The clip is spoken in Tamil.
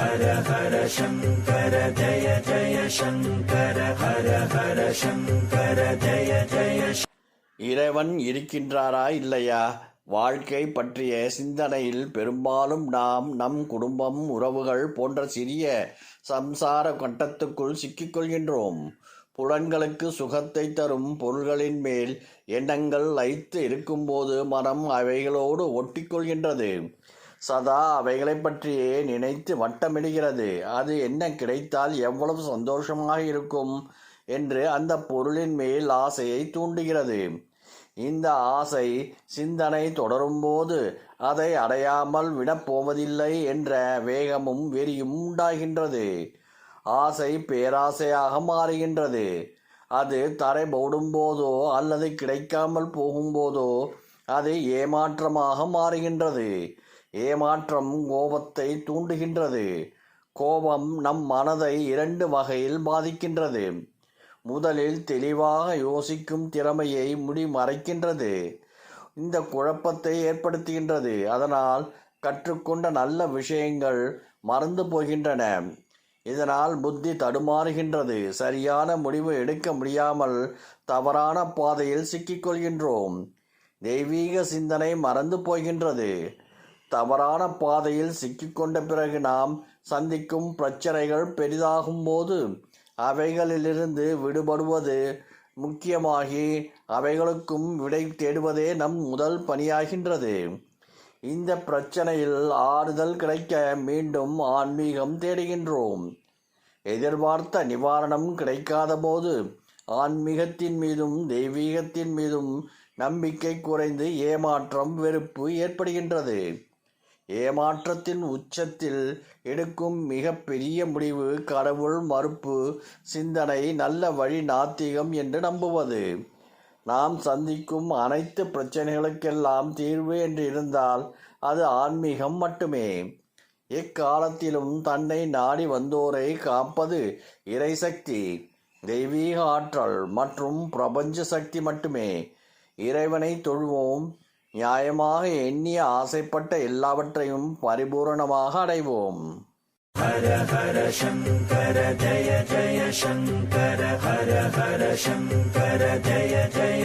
ஹர ஹர சங்கர ஜய ஜய சங்கர ஹர ஹர சங்கர ஜய ஜய இறைவன் இருக்கின்றாரா இல்லையா? வாழ்க்கை பற்றிய சிந்தனையில் பெரும்பாலும் நாம் நம் குடும்பம் உறவுகள் போன்ற சிறிய சம்சார கட்டத்துக்குள் சிக்கிக்கொள்கின்றோம். புலன்களுக்கு சுகத்தை தரும் பொருள்களின் மேல் எண்ணங்கள் லைத்து இருக்கும்போது மனம் அவைகளோடு ஒட்டிக்கொள்கின்றது. சதா அவைகளை பற்றியே நினைத்து வட்டமிடுகிறது. அது என்ன கிடைத்தால் எவ்வளவு சந்தோஷமாக இருக்கும் என்று அந்த பொருளின் மேல் ஆசையை தூண்டுகிறது. இந்த ஆசை சிந்தனை தொடரும்போது அதை அடையாமல் விடப்போவதில்லை என்ற வேகமும் வெறியும் உண்டாகின்றது. ஆசை பேராசையாக மாறுகின்றது. அது தரை போடும்போதோ அல்லது கிடைக்காமல் போகும்போதோ அது ஏமாற்றமாக மாறுகின்றது. ஏமாற்றம் கோபத்தை தூண்டுகின்றது. கோபம் நம் மனதை இரண்டு வகையில் பாதிக்கின்றது. முதலில் தெளிவாக யோசிக்கும் திறமையை முடி மறைக்கின்றது. இந்த குழப்பத்தை ஏற்படுத்துகின்றது. அதனால் கற்றுக்கொண்ட நல்ல விஷயங்கள் மறந்து போகின்றன. இதனால் புத்தி தடுமாறுகின்றது. சரியான முடிவு எடுக்க முடியாமல் தவறான பாதையில் சிக்கிக்கொள்கின்றோம். தெய்வீக சிந்தனை மறந்து போகின்றது. தவறான பாதையில் சிக்கிக்கொண்ட பிறகு நாம் சந்திக்கும் பிரச்சனைகள் பெரிதாகும் போது அவைகளிலிருந்து விடுபடுவது முக்கியமாகி அவைகளுக்கும் விடை தேடுவதே நம் முதல் பணியாகின்றது. இந்த பிரச்சனையில் ஆறுதல் கிடைக்க மீண்டும் ஆன்மீகம் தேடுகின்றோம். எதிர்பார்த்த நிவாரணம் கிடைக்காத போது ஆன்மீகத்தின் மீதும் தெய்வீகத்தின் மீதும் நம்பிக்கை குறைந்து ஏமாற்றம் வெறுப்பு ஏற்படுகின்றது. ஏமாற்றத்தின் உச்சத்தில் எடுக்கும் மிக பெரிய முடிவு கடவுள் மறுப்பு சிந்தனை நல்ல வழி நாத்திகம் என்று நம்புவது. நாம் சந்திக்கும் அனைத்து பிரச்சனைகளுக்கெல்லாம் தீர்வு என்று இருந்தால் அது ஆன்மீகம் மட்டுமே. எக்காலத்திலும் தன்னை நாடி வந்தோரை காப்பது இறைசக்தி தெய்வீக ஆற்றல் மற்றும் பிரபஞ்ச சக்தி மட்டுமே. இறைவனை தொழுவோம் நியாயமாக எண்ணிய ஆசைப்பட்ட எல்லாவற்றையும் பரிபூரணமாக அடைவோம். ஹர ஹர சங்கர ஜய ஜய சங்கர ஹர ஹர சங்கர ஜய ஜய